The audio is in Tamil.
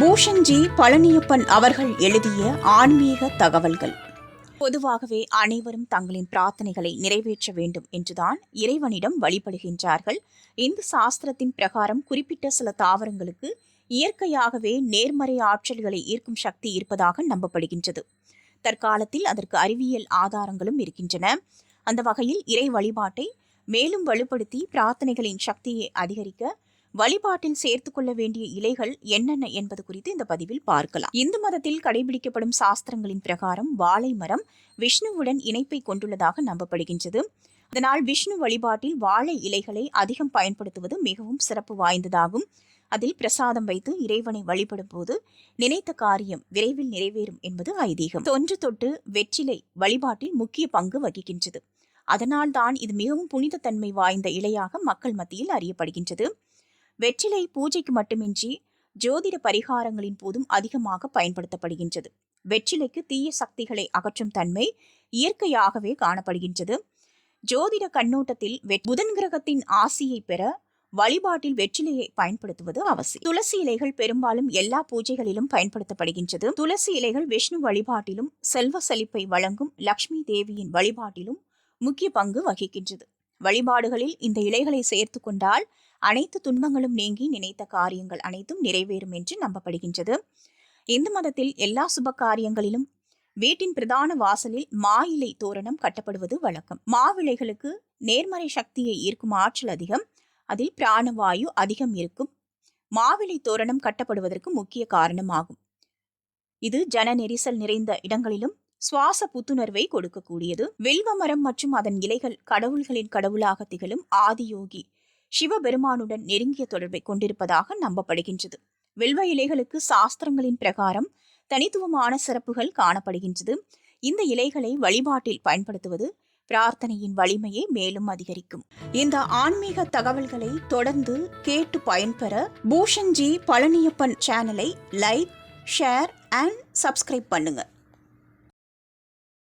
பூஷன்ஜி பழனியப்பன் அவர்கள் எழுதிய ஆன்மீக தகவல்கள். பொதுவாகவே அனைவரும் தங்களின் பிரார்த்தனைகளை நிறைவேற்ற வேண்டும் என்றுதான் இறைவனிடம் வழிபடுகின்றார்கள். இந்த சாஸ்திரத்தின் பிரகாரம் குறிப்பிட்ட சில தாவரங்களுக்கு இயற்கையாகவே நேர்மறை ஆற்றல்களை ஈர்க்கும் சக்தி இருப்பதாக நம்பப்படுகின்றது. தற்காலத்தில் அதற்கு அறிவியல் ஆதாரங்களும் இருக்கின்றன. அந்த வகையில் இறை வழிபாட்டை மேலும் வலுப்படுத்தி பிரார்த்தனைகளின் சக்தியை அதிகரிக்க வழிபாட்டில் சேர்த்து கொள்ள வேண்டிய இலைகள் என்னென்ன என்பது குறித்து இந்த பதிவில் பார்க்கலாம். இந்து மதத்தில் கடைபிடிக்கப்படும் சாஸ்திரங்களின் பிரகாரம் வாழை மரம் விஷ்ணுவுடன் இணைப்பை கொண்டுள்ளதாக நம்பப்படுகின்றது. அதனால் விஷ்ணு வழிபாட்டில் வாழை இலைகளை அதிகம் பயன்படுத்துவது மிகவும் சிறப்பு வாய்ந்ததாகும். அதில் பிரசாதம் வைத்து இறைவனை வழிபடும் போது நினைத்த காரியம் விரைவில் நிறைவேறும் என்பது ஐதீகம். தொன்று தொட்டு வெற்றிலை வழிபாட்டில் முக்கிய பங்கு வகிக்கின்றது. அதனால் தான் இது மிகவும் புனித தன்மை வாய்ந்த இலையாக மக்கள் மத்தியில் அறியப்படுகின்றது. வெற்றிலை பூஜைக்கு மட்டுமின்றி ஜோதிட பரிகாரங்களின் போதும் அதிகமாக பயன்படுத்தப்படுகின்றது. வெற்றிலைக்கு தீய சக்திகளை அகற்றும் தன்மை இயற்கையாகவே காணப்படுகின்றது. ஜோதிட கண்ணோட்டத்தில் வெ- புதன் கிரகத்தின் ஆசியை பெற வழிபாட்டில் வெற்றிலையை பயன்படுத்துவது அவசியம். துளசி இலைகள் பெரும்பாலும் எல்லா பூஜைகளிலும் பயன்படுத்தப்படுகின்றது. துளசி இலைகள் விஷ்ணு வழிபாட்டிலும் செல்வ செழிப்பை வழங்கும் லக்ஷ்மி தேவியின் வழிபாட்டிலும் முக்கிய பங்கு வகிக்கின்றது. வழிபாடுகளில் இந்த இலைகளை சேர்த்து கொண்டால் அனைத்து துன்பங்களும் நீங்கி நினைத்த காரியங்கள் அனைத்தும் நிறைவேறும் என்று நம்பப்படுகின்றது. இந்து மதத்தில் எல்லா சுப காரியங்களிலும் வீட்டின் பிரதான வாசலில் மா இலை தோரணம் கட்டப்படுவது வழக்கம். மாவிளைகளுக்கு நேர்மறை சக்தியை ஈர்க்கும் ஆற்றல் அதிகம். அதில் பிராணவாயு அதிகம் இருக்கும். மாவிலை தோரணம் கட்டப்படுவதற்கு முக்கிய காரணமாகும். இது ஜன நெரிசல் நிறைந்த இடங்களிலும் சுவாச புத்துணர்வை கொடுக்கக்கூடியது. வில்வ மரம் மற்றும் அதன் இலைகள் கடவுள்களின் கடவுளாக திகழும் ஆதியோகி சிவபெருமானுடன் நெருங்கிய தொடர்பை கொண்டிருப்பதாக நம்பப்படுகின்றது. வில்வ இலைகளுக்கு சாஸ்திரங்களின் பிரகாரம் தனித்துவமான சிறப்புகள் காணப்படுகின்றது. இந்த இலைகளை வழிபாட்டில் பயன்படுத்துவது பிரார்த்தனையின் வலிமையை மேலும் அதிகரிக்கும். இந்த ஆன்மீக தகவல்களை தொடர்ந்து கேட்டு பயன்பெற பூஷன்ஜி பழனியப்பன் சேனலை லைக் ஷேர் அண்ட் சப்ஸ்கிரைப் பண்ணுங்க.